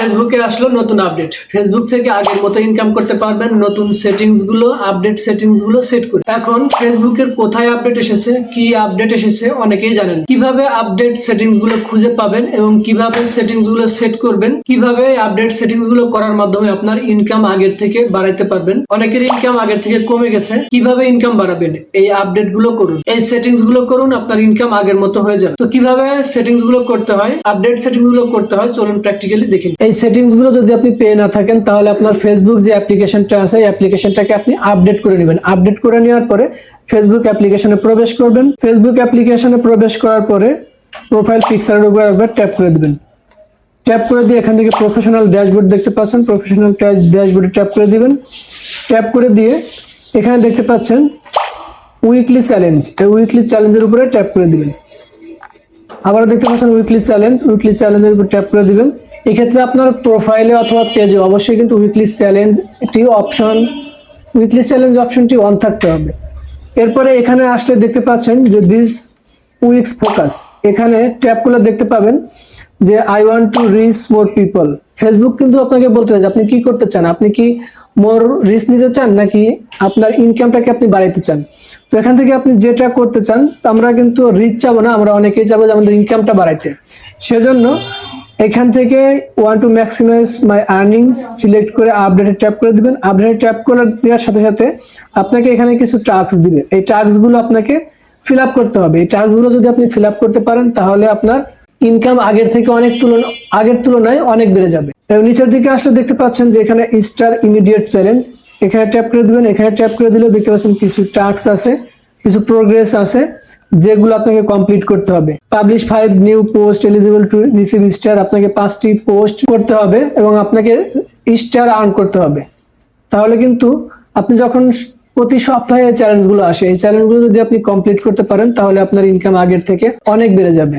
ফেসবুকে আসলো নতুন আপডেট ফেসবুক থেকে আগের মতো ইনকাম করতে পারবেন নতুন সেটিংসগুলো আপডেট সেটিংসগুলো সেট করে। এখন ফেসবুকের কোথায় আপডেট এসেছে, কি আপডেট এসেছে অনেকেই জানেন। কীভাবে আপডেট সেটিংসগুলো খুঁজে পাবেন এবং কীভাবে সেটিংসগুলো সেট করবেন, কীভাবে আপডেট সেটিংসগুলো করার মাধ্যমে আপনার ইনকাম আগের থেকে বাড়াইতে পারবেন। অনেকের ইনকাম আগের থেকে কমে গেছে, কীভাবে ইনকাম বাড়াবেন? এই আপডেটগুলো করুন। এই সেটিংসগুলো করুন, আপনার ইনকাম আগের মতো হয়ে যাবে। তো কীভাবে সেটিংসগুলো করতে হয় আপডেট সেটিংসগুলো করতে হয়, চলুন প্র্যাকটিক্যালি এই সেটিংসগুলো যদি আপনি পেয়ে না থাকেন, তাহলে আপনার ফেসবুক যে অ্যাপ্লিকেশনটা আছে, এই অ্যাপ্লিকেশনটাকে আপনি আপডেট করে নেবেন। আপডেট করে নেওয়ার পরে ফেসবুক অ্যাপ্লিকেশনে প্রবেশ করবেন। ফেসবুক অ্যাপ্লিকেশনে প্রবেশ করার পরে প্রোফাইল পিকচারের উপর একবার ট্যাপ করে দিবেন। ট্যাপ করে দিয়ে এখান থেকে প্রফেশনাল ড্যাশবোর্ড দেখতে পাচ্ছেন। প্রফেশনাল ড্যাশবোর্ডে ট্যাপ করে দিবেন। ট্যাপ করে দিয়ে এখানে দেখতে পাচ্ছেন উইকলি চ্যালেঞ্জ এই উইকলি চ্যালেঞ্জের উপরে ট্যাপ করে দিবেন। আবার দেখতে পাচ্ছেন উইকলি চ্যালেঞ্জ উইকলি চ্যালেঞ্জের উপর ট্যাপ করে দিবেন। এক্ষেত্রে আপনার প্রোফাইলে অথবা পেজে অবশ্যই কিন্তু উইকলি চ্যালেঞ্জ একটি অপশন উইকলি চ্যালেঞ্জ অপশনটি অন থাকতে হবে। এরপরে এখানে আসলে দেখতে পাচ্ছেন যে দিস উইকস ফোকাস এখানে ট্যাপ দেখতে পাবেন যে I want to reach more people Facebook কিন্তু আপনাকে বলতে যে আপনি কি করতে চান? আপনি কি মোর রিচ নিতে চান নাকি আপনার ইনকামটাকে আপনি বাড়াইতে চান? তো এখান থেকে আপনি যেটা করতে চান আমরা কিন্তু রিচ চাবো না, আমরা অনেকেই চাবো যে আমাদের ইনকামটা বাড়াইতে। সেজন্য এখান থেকে want to maximise my earnings select করে আপডেটে ট্যাপ করে দিবেন। আপডেটে ট্যাপ করে দেওয়ার সাথে সাথে আপনাকে এখানে কিছু টাস্ক দিবে। এই টাস্কগুলো আপনাকে ফিল আপ করতে হবে। এই টাস্কগুলো যদি আপনি ফিল আপ করতে পারেন, তাহলে আপনার ইনকাম আগের থেকে অনেক তুলনা আগের তুলনায় অনেক বেড়ে যাবে। নিচের দিকে আসলে দেখতে পাচ্ছেন যে এখানে স্টার ইমিডিয়েট চ্যালেঞ্জ এখানে ট্যাপ করে দিবেন। এখানে ট্যাপ করে দিলে দেখতে পাচ্ছেন কিছু টাস্ক আছে। কিছু প্রোগ্রেস আছে যেগুলো আপনাকে কমপ্লিট করতে হবে। Publish five new post eligible to receive star আপনাকে পাঁচটি পোস্ট করতে হবে এবং আপনাকে স্টার আর্ন করতে হবে। তাহলে কিন্তু আপনি যখন প্রতি সপ্তাহে চ্যালেঞ্জগুলো আসে, এই চ্যালেঞ্জগুলো যদি আপনি কমপ্লিট করতে পারেন, তাহলে আপনার ইনকাম আগের থেকে অনেক বেড়ে যাবে।